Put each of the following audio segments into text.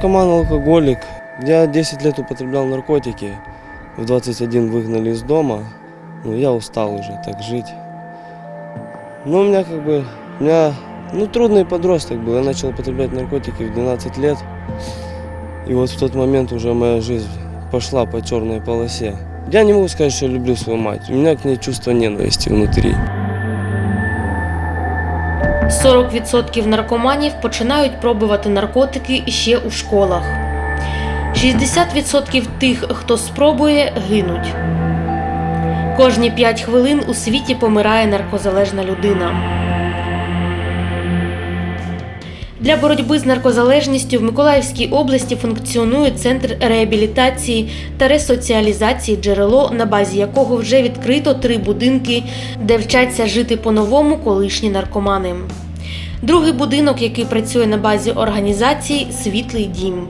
наркоман, алкоголик. Я 10 лет употреблял наркотики. В 21 выгнали из дома. Ну, я устал уже так жить. Ну, у меня как бы, у меня, ну, трудный подросток был. Я начал употреблять наркотики в 12 лет. И вот в тот момент уже моя жизнь пошла по черной полосе. Я не могу сказать, что люблю свою мать. У меня к ней чувство ненависти внутри. 40% наркоманів починають пробувати наркотики ще у школах. 60% тих, хто спробує, гинуть. Кожні 5 хвилин у світі помирає наркозалежна людина. Для боротьби з наркозалежністю в Миколаївській області функціонує центр реабілітації та ресоціалізації джерело, на базі якого вже відкрито три будинки, де вчаться жити по-новому колишні наркомани. Другий будинок, який працює на базі організації Світлий дім.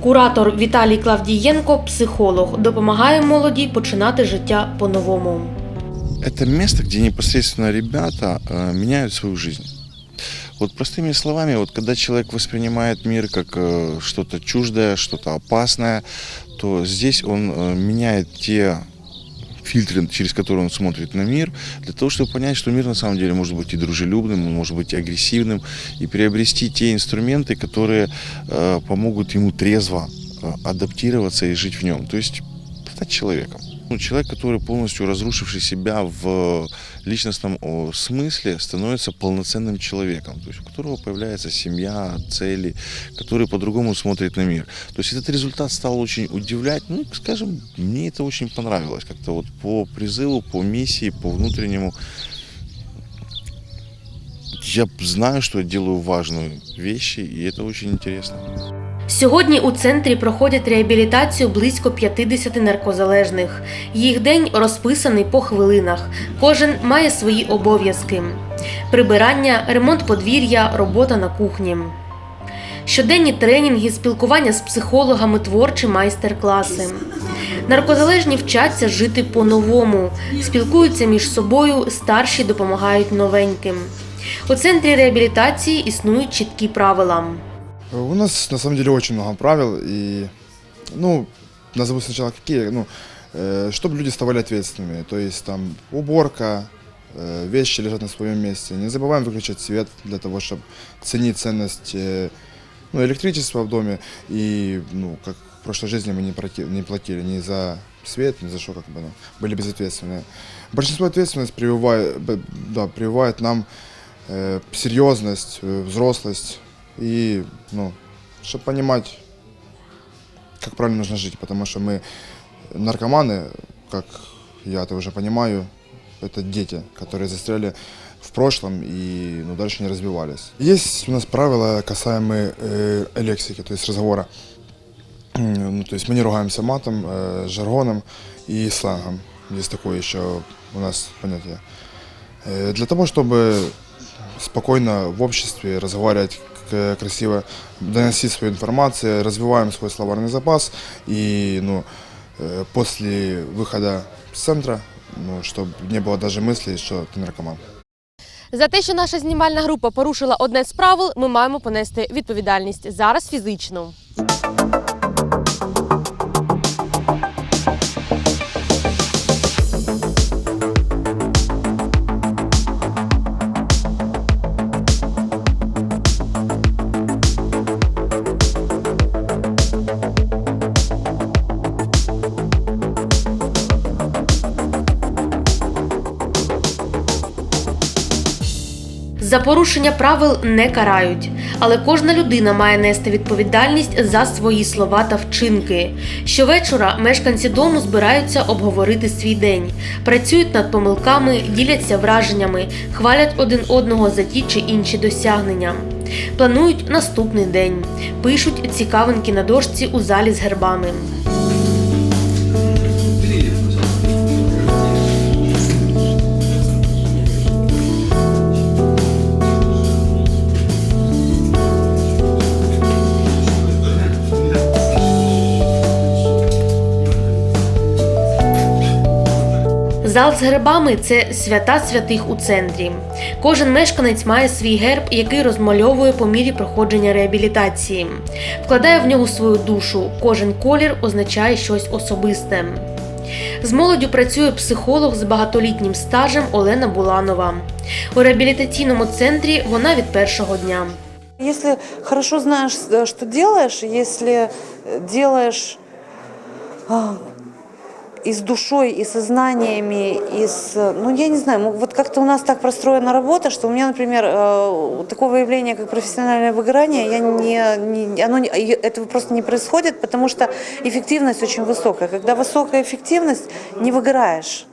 Куратор Віталій Клавдієнко, психолог, допомагає молоді починати життя по-новому. Это место, где непосредственно ребята э, меняют свою жизнь. Вот простыми словами, вот когда человек воспринимает мир как э, что-то чуждое, что-то опасное, то здесь он э, меняет те фильтры, через которые он смотрит на мир, для того, чтобы понять, что мир на самом деле может быть и дружелюбным, может быть и агрессивным, и приобрести те инструменты, которые э, помогут ему трезво э, адаптироваться и жить в нем. То есть стать человеком. Ну, человек, который полностью разрушивший себя в личностном о, смысле, становится полноценным человеком, то есть у которого появляется семья, цели, который по-другому смотрит на мир. То есть этот результат стал очень удивлять, ну, скажем, мне это очень понравилось, как-то вот по призыву, по миссии, по внутреннему. Я знаю, что я делаю важные вещи, и это очень интересно. Сьогодні у центрі проходять реабілітацію близько 50 наркозалежних. Їх день розписаний по хвилинах. Кожен має свої обов'язки: прибирання, ремонт подвір'я, робота на кухні. Щоденні тренінги, спілкування з психологами, творчі майстер-класи. Наркозалежні вчаться жити по-новому, спілкуються між собою, старші допомагають новеньким. У центрі реабілітації існують чіткі правила. У нас на самом деле очень много правил и, ну, назову сначала какие, ну, э, чтобы люди ставали ответственными, то есть там уборка, э, вещи лежат на своем месте. Не забываем выключать свет для того, чтобы ценить ценность э, ну, электричества в доме и, ну, как в прошлой жизни мы не, проти- не платили ни за свет, ни за что, как бы, ну, были безответственные. Большинство ответственность прививает, б- да, прививает нам э, серьезность, э, взрослость и, ну, чтобы понимать, как правильно нужно жить, потому что мы наркоманы, как я это уже понимаю, это дети, которые застряли в прошлом и ну, дальше не развивались. Есть у нас правила, касаемые э, лексики, то есть разговора. Ну, то есть мы не ругаемся матом, э, жаргоном и сленгом. Есть такое еще у нас понятие. Э, для того, чтобы спокойно в обществе разговаривать красиво, доносить свою информацию, развиваем свой словарный запас и ну, э, после выхода с центра, ну, чтобы не было даже мысли, что ты наркоман. За те, що наша знімальна група порушила одне з правил, ми маємо понести відповідальність зараз фізичну. Порушення правил не карають, але кожна людина має нести відповідальність за свої слова та вчинки. Щовечора мешканці дому збираються обговорити свій день, працюють над помилками, діляться враженнями, хвалять один одного за ті чи інші досягнення. Планують наступний день, пишуть цікавинки на дошці у залі з гербами. Зал з гербами це свята святих у центрі. Кожен мешканець має свій герб, який розмальовує по мірі проходження реабілітації. Вкладає в нього свою душу. Кожен колір означає щось особисте. З молоддю працює психолог з багатолітнім стажем Олена Буланова. У реабілітаційному центрі вона від першого дня. Если хорошо знаешь, э, что делаешь, если э, делаешь и с душой, и со знаниями, и с, э, ну я не знаю, ну, вот как-то у нас так простроена работа, что у меня, например, э, такого явления, как профессиональное выгорание, я не, не- оно, не- и этого просто не происходит, потому что эффективность очень высокая. Когда высокая эффективность, не выгораешь.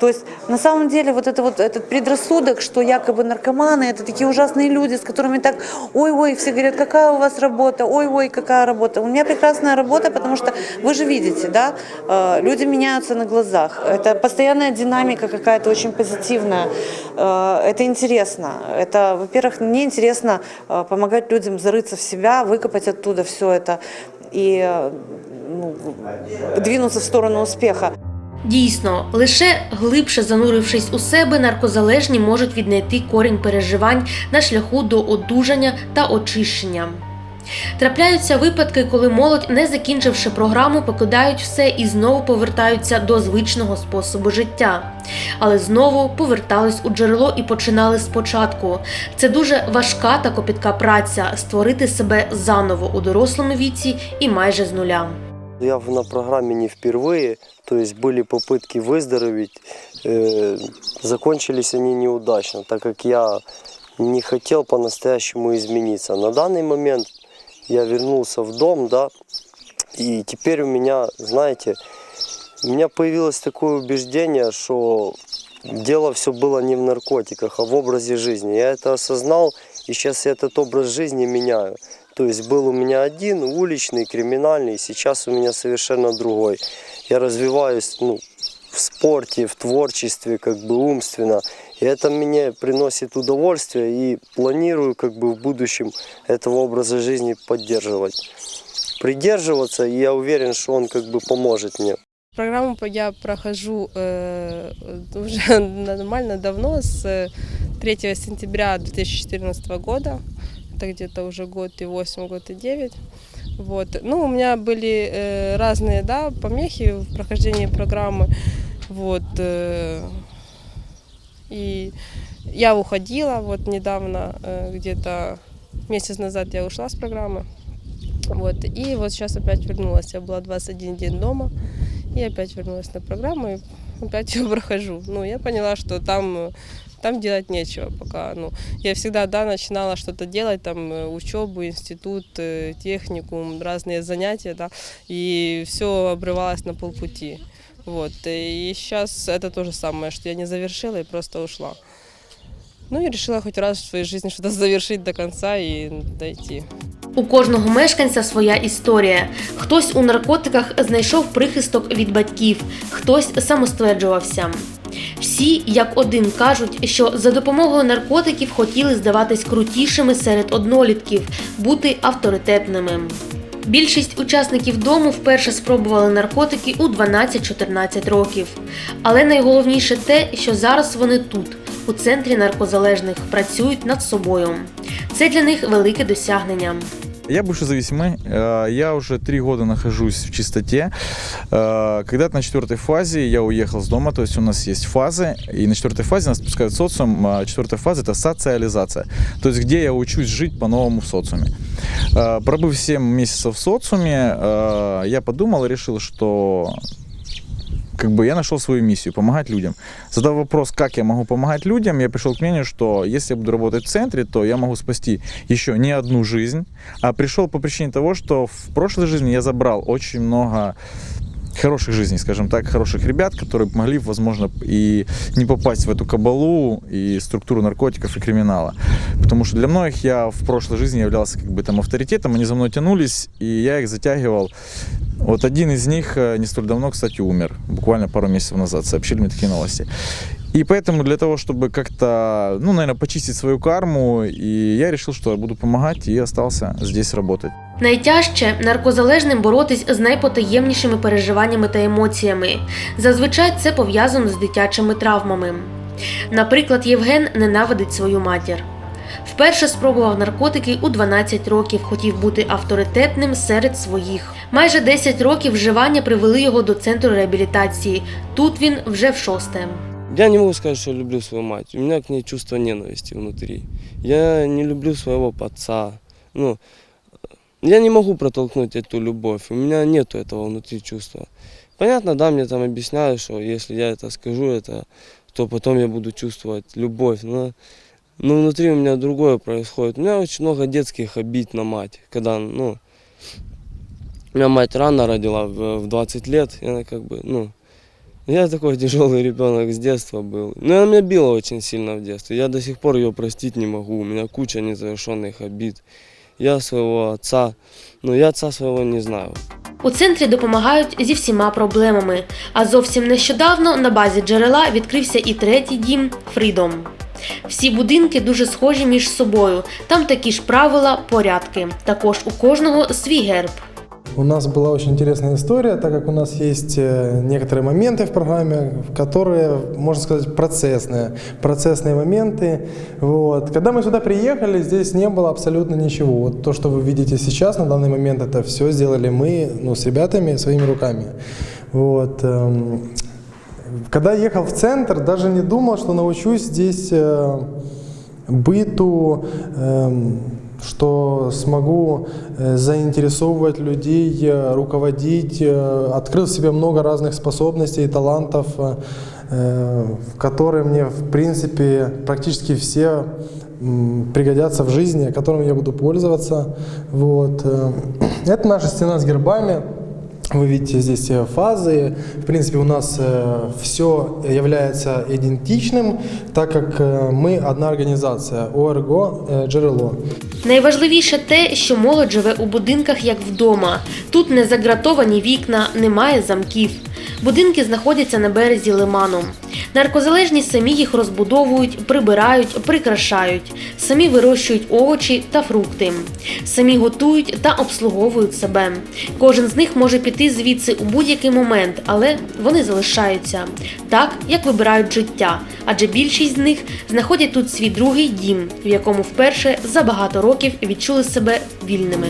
То есть на самом деле вот это вот этот предрассудок, что якобы наркоманы это такие ужасные люди, с которыми так, ой-ой, все говорят, какая у вас работа, ой-ой, какая работа. У меня прекрасная работа, потому что вы же видите, да, э, люди меняются на глазах. Это постоянная динамика какая-то очень позитивная. Э, Это интересно. Это, во-первых, мне интересно э, помогать людям зарыться в себя, выкопать оттуда все это и э, ну, двинуться в сторону успеха. Дійсно, лише глибше занурившись у себе, наркозалежні можуть віднайти корінь переживань на шляху до одужання та очищення. Трапляються випадки, коли молодь, не закінчивши програму, покидають все і знову повертаються до звичного способу життя. Але знову повертались у джерело і починали спочатку. Це дуже важка та копітка праця створити себе заново у дорослому віці і майже з нуля. Я в- на программе не впервые, то есть были попытки выздороветь, э, закончились они неудачно, так как я не хотел по-настоящему измениться. На данный момент я вернулся в дом, да, и теперь у меня, знаете, у меня появилось такое убеждение, что дело все было не в наркотиках, а в образе жизни. Я это осознал, и сейчас я этот образ жизни меняю. То есть был у меня один, уличный, криминальный, сейчас у меня совершенно другой. Я развиваюсь ну, в спорте, в творчестве, как бы умственно. И это мне приносит удовольствие и планирую как бы в будущем этого образа жизни поддерживать. Придерживаться, и я уверен, что он как бы поможет мне. Программу я прохожу э, уже нормально давно, с э, 3 сентября 2014 года. Это где-то уже год и 8, год и 9. Вот. Ну, у меня были э, разные да, помехи в прохождении программы. Вот. э, и я уходила вот недавно, э, где-то месяц назад я ушла с программы. Вот. И вот сейчас опять вернулась. Я была 21 день дома. И опять вернулась на программу и опять ее прохожу. Ну, я поняла, что там, там делать нечего пока. Ну, я всегда, да, начинала что-то делать, там, э, учебу, институт, э, техникум, разные занятия, да, и все обрывалось на полпути. Вот, и сейчас это то же самое, что я не завершила и просто ушла. Ну и решила хоть раз в своей жизни что-то завершить до конца и дойти. У кожного мешканця своя історія. Хтось у наркотиках знайшов прихисток від батьків, хтось самостверджувався. Всі, як один, кажуть, що за допомогою наркотиків хотіли здаватись крутішими серед однолітків, бути авторитетними. Більшість учасників дому вперше спробували наркотики у 12-14 років. Але найголовніше те, що зараз вони тут, у центрі наркозалежних, працюють над собою. Це для них велике досягнення. Я бывший зависимый, э, я уже три года нахожусь в чистоте. Э, Когда-то на четвертой фазе я уехал с дома, то есть у нас есть фазы, и на четвертой фазе нас пускают в социум. А Четвертая фаза – это социализация, то есть где я учусь жить по-новому в социуме. Э, Пробыв 7 месяцев в социуме, э, я подумал и решил, что как бы я нашел свою миссию помогать людям. Задав вопрос, как я могу помогать людям, я пришел к мнению, что если я буду работать в центре, то я могу спасти еще не одну жизнь, а пришел по причине того, что в прошлой жизни я забрал очень много хороших жизней, скажем так, хороших ребят, которые могли, возможно, и не попасть в эту кабалу и структуру наркотиков и криминала. Потому что для многих я в прошлой жизни являлся как бы там авторитетом, они за мной тянулись, и я их затягивал. Вот один из них э, не столь давно, кстати, умер, буквально пару месяцев назад, сообщили мне такие новости. И поэтому для того, чтобы как-то, ну, наверное, почистить свою карму, и я решил, что я буду помогать, и остался здесь работать. Найтяжче наркозалежним боротись з найпотаємнішими переживаннями та емоціями. Зазвичай це пов'язано з дитячими травмами. Наприклад, Євген ненавидить свою матір. Вперше спробував наркотики у 12 років, хотів бути авторитетним серед своїх. Майже 10 років вживання привели його до центру реабілітації. Тут він вже в шосте. Я не могу сказать, что я люблю свою мать. У меня к ней чувство ненависти внутри. Я не люблю своего отца. Ну, я не могу протолкнуть эту любовь. У меня нету этого внутри чувства. Понятно, да, мне там объясняют, что если я это скажу, это, то потом я буду чувствовать любовь. Но, но внутри у меня другое происходит. У меня очень много детских обид на мать. Когда, ну, меня мать рано родила, в, в 20 лет, и она как бы, ну, я такой тяжелый ребенок с детства был. Но она меня била очень сильно в детстве. Я до сих пор ее простить не могу. У меня куча незавершенных обид. Я своего отца, ну я отца своего не знаю. У центрі допомагають зі всіма проблемами. А зовсім нещодавно на базі джерела відкрився і третій дім Фрідом. Всі будинки дуже схожі між собою. Там такі ж правила, порядки. Також у кожного свій герб. У нас была очень интересная история, так как у нас есть э, некоторые моменты в программе, которые, можно сказать, процессные, процессные моменты. Вот. Когда мы сюда приехали, здесь не было абсолютно ничего. Вот то, что вы видите сейчас, на данный момент, это все сделали мы ну, с ребятами своими руками. Вот. Когда ехал в центр, даже не думал, что научусь здесь э, быту, эм, что смогу э, заинтересовывать людей, э, руководить, э, открыл в себе много разных способностей и талантов, э, э, которые мне, в принципе, практически все пригодятся в жизни, которыми я буду пользоваться. Вот. э. Это наша стена с гербами. Вы видите здесь э, фазы. В принципе, у нас все является идентичным, так как э, мы одна организация ОРГО э, «Джерело». Найважливіше те, що молодь живе у будинках як вдома. Тут не загратовані вікна, немає замків. Будинки знаходяться на березі лиману. Наркозалежні самі їх розбудовують, прибирають, прикрашають, самі вирощують овочі та фрукти, самі готують та обслуговують себе. Кожен з них може піти звідси у будь-який момент, але вони залишаються так, як вибирають життя, адже більшість з них знаходять тут свій другий дім, в якому вперше за багато років відчули себе вільними.